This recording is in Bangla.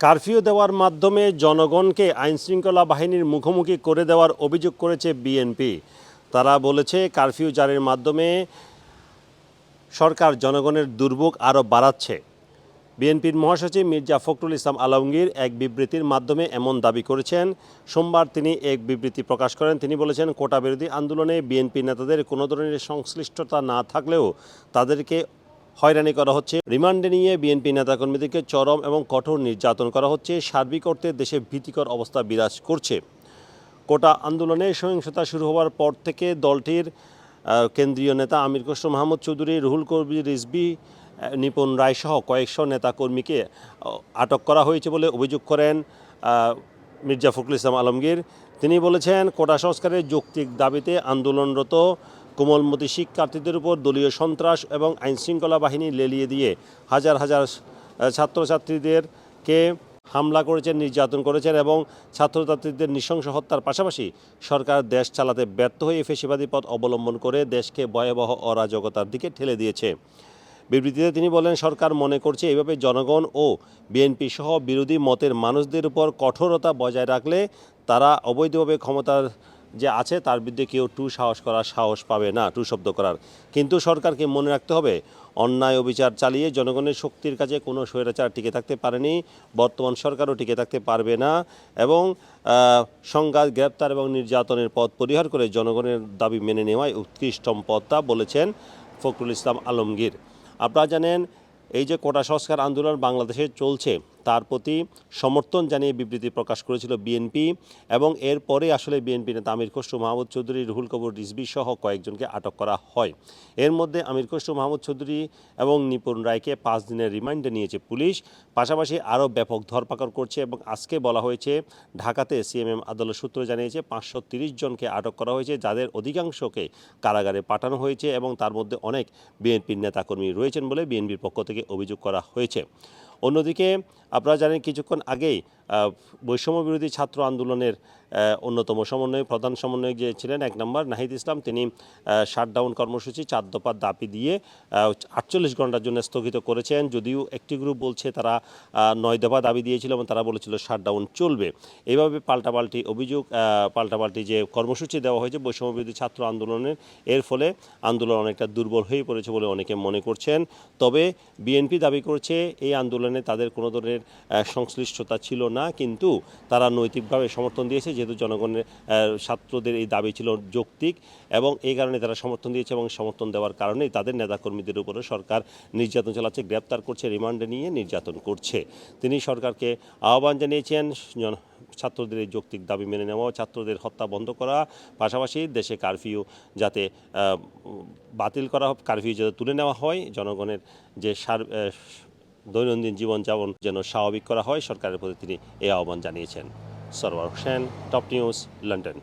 কারফিউ দেওয়ার মাধ্যমে জনগণকে আইনশৃঙ্খলা বাহিনীর মুখোমুখি করে দেওয়ার অভিযোগ করেছে বিএনপি। তারা বলেছে, কারফিউ জারির মাধ্যমে সরকার জনগণের দুর্ভোগ আরও বাড়াচ্ছে। বিএনপির মহাসচিব মির্জা ফখরুল ইসলাম আলমগীর এক বিবৃতির মাধ্যমে এমন দাবি করেছেন। সোমবার তিনি এক বিবৃতি প্রকাশ করেন। তিনি বলেছেন, কোটা বিরোধী আন্দোলনে বিএনপি নেতাদের কোনো ধরনের সংশ্লিষ্টতা না থাকলেও তাদেরকে হয়রানি করা হচ্ছে। রিমান্ডে নিয়ে বিএনপি নেতাকর্মীদেরকে চরম এবং কঠোর নির্যাতন করা হচ্ছে। সার্বিক অর্থে দেশে ভীতিকর অবস্থা বিরাজ করছে। কোটা আন্দোলনে সহিংসতা শুরু হওয়ার পর থেকে দলটির কেন্দ্রীয় নেতা আমির খসরু মাহমুদ চৌধুরী, রুহুল কবির রিজবি নিপুণ রায় সহ কয়েকশো নেতাকর্মীকে আটক করা হয়েছে বলে অভিযোগ করেন মির্জা ফখরুল ইসলাম আলমগীর। তিনি বলেছেন, কোটা সংস্কারের যৌক্তিক দাবিতে আন্দোলনরত কোমলমতি শিক্ষার্থীদের উপর দলীয় সন্ত্রাস এবং আইনশৃঙ্খলা বাহিনী লেলিয়ে দিয়ে হাজার হাজার ছাত্রছাত্রীদেরকে হামলা করেছেন নির্যাতন করেছেন এবং ছাত্রছাত্রীদের নৃশংস হত্যার পাশাপাশি সরকার দেশ চালাতে ব্যর্থ হয়ে ফেসিবাদী পথ অবলম্বন করে দেশকে ভয়াবহ অরাজকতার দিকে ঠেলে দিয়েছে। বিবৃতিতে তিনি বলেন, সরকার মনে করছে এভাবে জনগণ ও বিএনপি সহ বিরোধী মতের মানুষদের উপর কঠোরতা বজায় রাখলে তারা অবৈধভাবে ক্ষমতার যে আছে, তার বিরুদ্ধে কেউ টু সাহস করার সাহস পাবে না, টু শব্দ করার। কিন্তু সরকারকে মনে রাখতে হবে, অন্যায় অবিচার চালিয়ে জনগণের শক্তির কাছে কোনো স্বৈরাচার টিকে থাকতে পারেনি, বর্তমান সরকারও টিকে থাকতে পারবে না এবং সংঘাত, গ্রেপ্তার এবং নির্যাতনের পথ পরিহার করে জনগণের দাবি মেনে নেওয়ায় উৎকৃষ্টম পথটা বলেছেন ফখরুল ইসলাম আলমগীর। আপনারা জানেন, এই যে কোটা সংস্কার আন্দোলন বাংলাদেশে চলছে তার প্রতি সমর্থন জানিয়ে বিবৃতি প্রকাশ করেছিল বিএনপি এবং এরপরে আসলে বিএনপি নেতা আমির খসরু, মাহমুদ চৌধুরী, রুহুল কবর রিজবি সহ কয়েকজনকে আটক করা হয়। এর মধ্যে আমির খসরু, মাহমুদ চৌধুরী এবং নিপুণ রায়কে পাঁচ দিনের রিমান্ডে নিয়েছে পুলিশ। পাশাপাশি আরও ব্যাপক ধরপাকড় করছে এবং আজকে বলা হয়েছে, ঢাকাতে সিএমএম আদালত সূত্র জানিয়েছে, পাঁচশো জনকে আটক করা হয়েছে, যাদের অধিকাংশকে কারাগারে পাঠানো হয়েছে এবং তার মধ্যে অনেক বিএনপির নেতাকর্মী রয়েছেন বলে বিএনপির পক্ষ থেকে অভিযোগ করা হয়েছে। অন্যদিকে আপনারা জানেন কিছুক্ষণ আগেই বৈষম্য বিরোধী ছাত্র আন্দোলনের অন্যতম সমন্বয় প্রধান সমন্বয়ক যে ছিলেন, এক নম্বর, নাহিদ ইসলাম, তিনি শাটডাউন কর্মসূচি চার দফার দাবি দিয়ে আটচল্লিশ ঘণ্টার জন্য স্থগিত করেছেন। যদিও একটি গ্রুপ বলছে তারা নয় দফা দাবি দিয়েছিল এবং তারা বলেছিল শাটডাউন চলবে। এইভাবে পাল্টাপাল্টি অভিযোগ পাল্টাপাল্টি যে কর্মসূচি দেওয়া হয়েছে বৈষম্য বিরোধী ছাত্র আন্দোলনের, এর ফলে আন্দোলন অনেকটা দুর্বল হয়ে পড়েছে বলে অনেকে মনে করছেন। তবে বিএনপি দাবি করছে, এই আন্দোলনে তাদের কোনো ধরনের আহ, সংশ্লিষ্টতা ছিল না কিন্তু তারা নৈতিকভাবে সমর্থন দিয়েছে যেহেতু জনগণের ছাত্রদের এই দাবি ছিল যৌক্তিক এবং এই কারণে তারা সমর্থন দিয়েছে এবং সমর্থন দেওয়ার কারণেই তাদের নেতাকর্মীদের উপরে সরকার নির্যাতন চালাচ্ছে গ্রেপ্তার করছে রিমান্ডে নিয়ে নির্যাতন করছে। তিনি সরকারকে আহ্বান জানিয়েছেন ছাত্রদের এই যৌক্তিক দাবি মেনে নেওয়া ছাত্রদের হত্যা বন্ধ করা পাশাপাশি দেশে কারফিউ যাতে বাতিল করা হোক কারফিউ যাতে তুলে নেওয়া হয় জনগণের যে সার দৈনন্দিন জীবনযাপন যেন স্বাভাবিক করা হয়, সরকারের প্রতি তিনি এই আহ্বান জানিয়েছেন। Sarwar Hossain, top news, London.